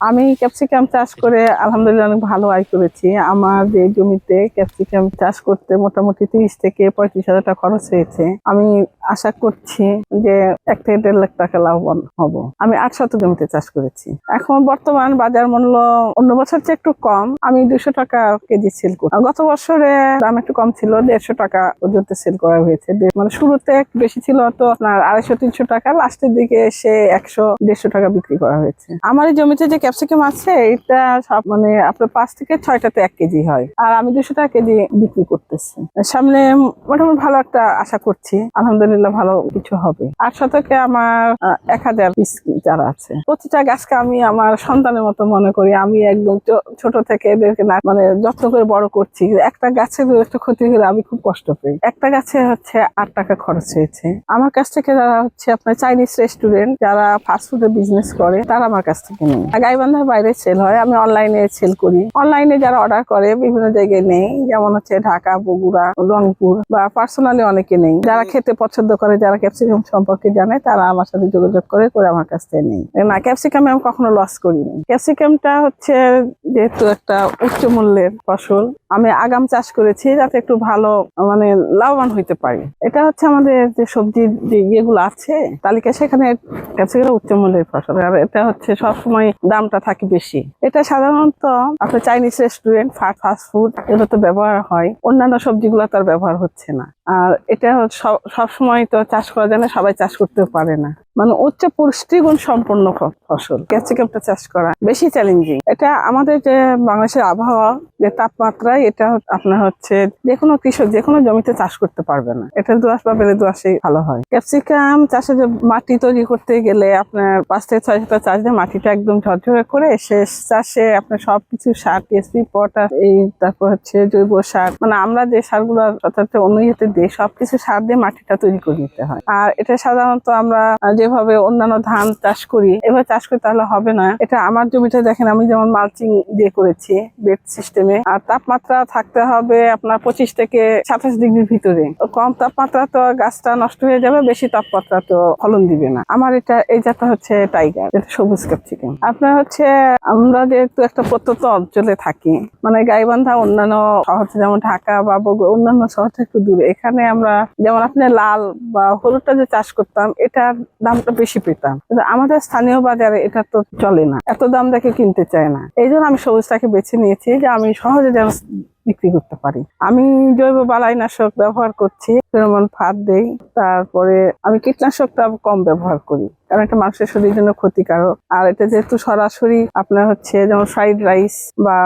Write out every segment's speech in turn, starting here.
আমি ক্যাপসিকাম চাষ করে আলহামদুলিল্লাহ অনেক ভালো আয় করেছি। আমার যে জমিতে ক্যাপসিকাম চাষ করতে মোটামুটি তিরিশ থেকে পঁয়ত্রিশ হাজার টাকা খরচ হয়েছে। আমি আশা করছি যে এক থেকে দেড় লাখ টাকা লাভবান হব। আমি আট শত জমিতে চাষ করেছি। এখন বর্তমান বাজার মূল্য অন্য বছর চেয়ে একটু কম। আমি দুশো টাকা কেজি সেল করি গত বছরে দাম একটু কম ছিল, দেড়শো টাকা পর্যন্ত সেল করা হয়েছে। মানে শুরুতে বেশি ছিল, তো আপনার আড়াইশো, তিনশো টাকা, লাস্টের দিকে এসে একশো, দেড়শো টাকা বিক্রি করা হয়েছে। আমার এই জমিতে যে ক্যাপসিকাম আছে, এটা সব মানে আপনার পাঁচ থেকে ছয়টাতে এক কেজি হয়। আর আমি দুশো টাকা কেজি বিক্রি করতেছি। সামনে মোটামুটি ভালো একটা আশা করছি। আলহামদুলিল্লাহ ভালো কিছু হবে। আর শতকে আমার এক হাজার পিস চারা আছে। প্রতিটা গাছকে আমি আমার সন্তানের মতো মনে করি। আমি একদম ছোট থেকে এদেরকে না- মানে যত্ন করে বড় করছি। একটা গাছের একটা ক্ষতি হলে আমি খুব কষ্ট পাই। একটা গাছে হচ্ছে আট টাকা খরচ হয়েছে। আমার কাছ থেকে যারা হচ্ছে আপনার চাইনিজ রেস্টুরেন্ট যারা ফাস্টফুডের বিজনেস করে তারা আমার কাছ থেকে নেই গাইবান্ধার বাইরে সেল হয়। আমি অনলাইনে সেল করি। অনলাইনে যারা অর্ডার করে বিভিন্ন জায়গায় নেই। যেমন হচ্ছে ঢাকা বগুড়া রংপুর বা পার্সোনালি অনেকে নেই। যারা খেতে পছন্দ করে যারা ক্যাপসিকাম সম্পর্কে জানে, তারা আমার সাথে যোগাযোগ করে করে আমার কাছ থেকে নেই। না, ক্যাপসিকামে আমি কখনো লস করিনি। ক্যাপসিকামটা হচ্ছে যেহেতু একটা উচ্চ মূল্যের ফসল, আমি আগাম চাষ করেছি যাতে একটু ভালো মানে লাভবান হইতে পারি। এটা হচ্ছে আমাদের যে সবজির যে ইয়েগুলো আছে তালিকা সেখানে ক্যাপসিকাম উচ্চ মূল্যের ফসল। আর এটা হচ্ছে সবসময় দামটা থাকে বেশি। এটা সাধারণত আপনার চাইনিজ রেস্টুরেন্ট ফাস্ট ফুড এগুলো তো ব্যবহার হয়। অন্যান্য সবজিগুলো তার ব্যবহার হচ্ছে না। আর এটা সব- সবসময় তো চাষ করা যায় না সবাই চাষ করতেও পারে না। মানে উচ্চ পুষ্টিগুণ সম্পন্ন ফসল। ক্যাপসিকামটা চাষ করা বেশি চ্যালেঞ্জিং এটা আমাদের যে বাংলাদেশের আবহাওয়া যে তাপমাত্রায় এটা আপনার হচ্ছে যে কোনো কৃষক যে কোনো জমিতে চাষ করতে পারবে না। এটা দোয়াশ বা বেলে দোয়াশে ভালো হয়। ক্যাপসিকাম চাষে যে মাটি তৈরি করতে গেলে আপনার পাঁচ থেকে ছয় শতক চাষ দিয়ে মাটিটা একদম ঝরঝরে করে শেষ চাষে আপনার সবকিছু সার টিএসপি পটাশ এই তারপর হচ্ছে জৈব সার মানে আমরা যে সারগুলো সচরাচর অন্য ইয়েতে দিই সবকিছু সার দিয়ে মাটিটা তৈরি করে নিতে হয়। আর এটা সাধারণত আমরা আহ, যেভাবে অন্যান্য ধান চাষ করি, এভাবে চাষ করে তাহলে হবে না। এটা আমার জমিটা দেখেন, আমি যেমন মালচিং দিয়ে করেছি বেড সিস্টেমে আর তাপমাত্রা থাকতে হবে আপনার পঁচিশ থেকে সাতাশ ডিগ্রির ভিতরে। কম তাপমাত্রা তো গাছটা নষ্ট হয়ে যাবে, বেশি তাপমাত্রা তো ফলন দিবে না। আমার এটা, এই জাতটা হচ্ছে টাইগার যেটা সবুজ ক্যাপসিকাম আপনার হচ্ছে, আমরা যেহেতু একটা প্রত্যন্ত অঞ্চলে থাকি মানে গাইবান্ধা, অন্যান্য শহর, যেমন ঢাকা বা অন্যান্য শহর থেকে একটু দূরে। এখানে আমরা, যেমন আপনি লাল বা হলুদটা যে চাষ করতাম, এটার দামটা বেশি পেতাম। কিন্তু আমাদের স্থানীয় বাজারে এটা তো চলে না। এত দাম দেখে কিনতে চায় না। এই জন্য আমি সবুজটাকে বেছে নিয়েছি যে আমি সহজে যেন বিক্রি করতে পারি। আমি জৈব বালাইনাশক ব্যবহার করছি যেমন ফাঁদ দেই, তারপরে আমি কীটনাশকটা কম ব্যবহার করি। কারণ এটা মানুষের শরীরের জন্য ক্ষতিকারক। আর এটা যেহেতু সরাসরি আপনার হচ্ছে যেমন ফ্রাইড রাইস বা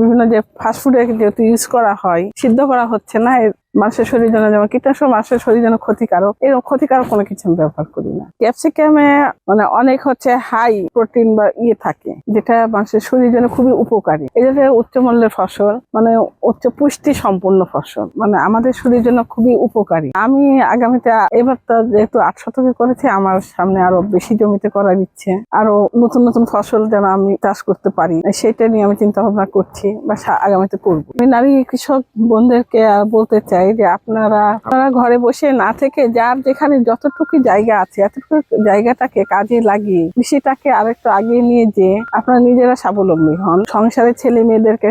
বিভিন্ন যে ফাস্টফুডে যেহেতু ইউজ করা হয়, সিদ্ধ করা হচ্ছে না মানুষের শরীর জন্য যেমন কীটনাশক মানুষের শরীর জন্য ক্ষতিকারক, এরকম ক্ষতিকারক কোনো কিছু আমি ব্যবহার করি না। ক্যাপসিকামে মানে অনেক হচ্ছে হাই প্রোটিন বা ইয়ে থাকে, যেটা মানুষের শরীরের জন্য খুবই উপকারী। এটা যে উচ্চ মূল্যের ফসল মানে উচ্চ পুষ্টি সম্পূর্ণ ফসল মানে আমাদের শরীরের জন্য খুবই উপকারী। আমি আগামীতে এবার তো যেহেতু আট শতকে করেছি, আমার সামনে আরও বেশি জমিতে করা দিচ্ছে, আরও নতুন নতুন ফসল যেন আমি চাষ করতে পারি, সেটা নিয়ে আমি চিন্তা ভাবনা করছি বা আগামীতে করব। আমি নারী কৃষক বোনদেরকে বলতে চাই যে আপনারা আপনারা ঘরে বসে না থেকে যার যেখানে যতটুকু জায়গা আছে, এতটুকু জায়গাটাকে কাজে লাগিয়ে কৃষিটাকে আরেকটু আগিয়ে নিয়ে যে আপনারা নিজেরা স্বাবলম্বী হন। সংসারের ছেলে মেয়েদেরকে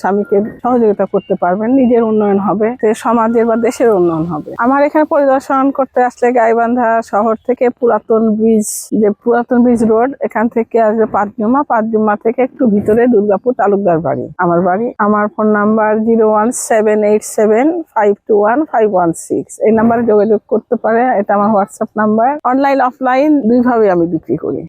স্বামীকে সহযোগিতা করতে পারবেন, নিজের উন্নয়ন হবে সমাজের বা দেশের উন্নয়ন হবে। আমার এখানে পরিদর্শন করতে আসলে গাইবান্ধা শহর থেকে পুরাতন ব্রিজ, যে পুরাতন ব্রিজ রোড, এখান থেকে আসবে পাঁচজুমা পাঁচজুমা থেকে একটু ভিতরে দুর্গাপুর তালুকদার বাড়ি। আমার বাড়ি, আমার phone number zero one seven eight seven five এই নাম্বারে যোগাযোগ করতে পারে, এটা আমার হোয়াটসঅ্যাপ নাম্বার অনলাইন অফলাইন দুইভাবে আমি বিক্রি করি।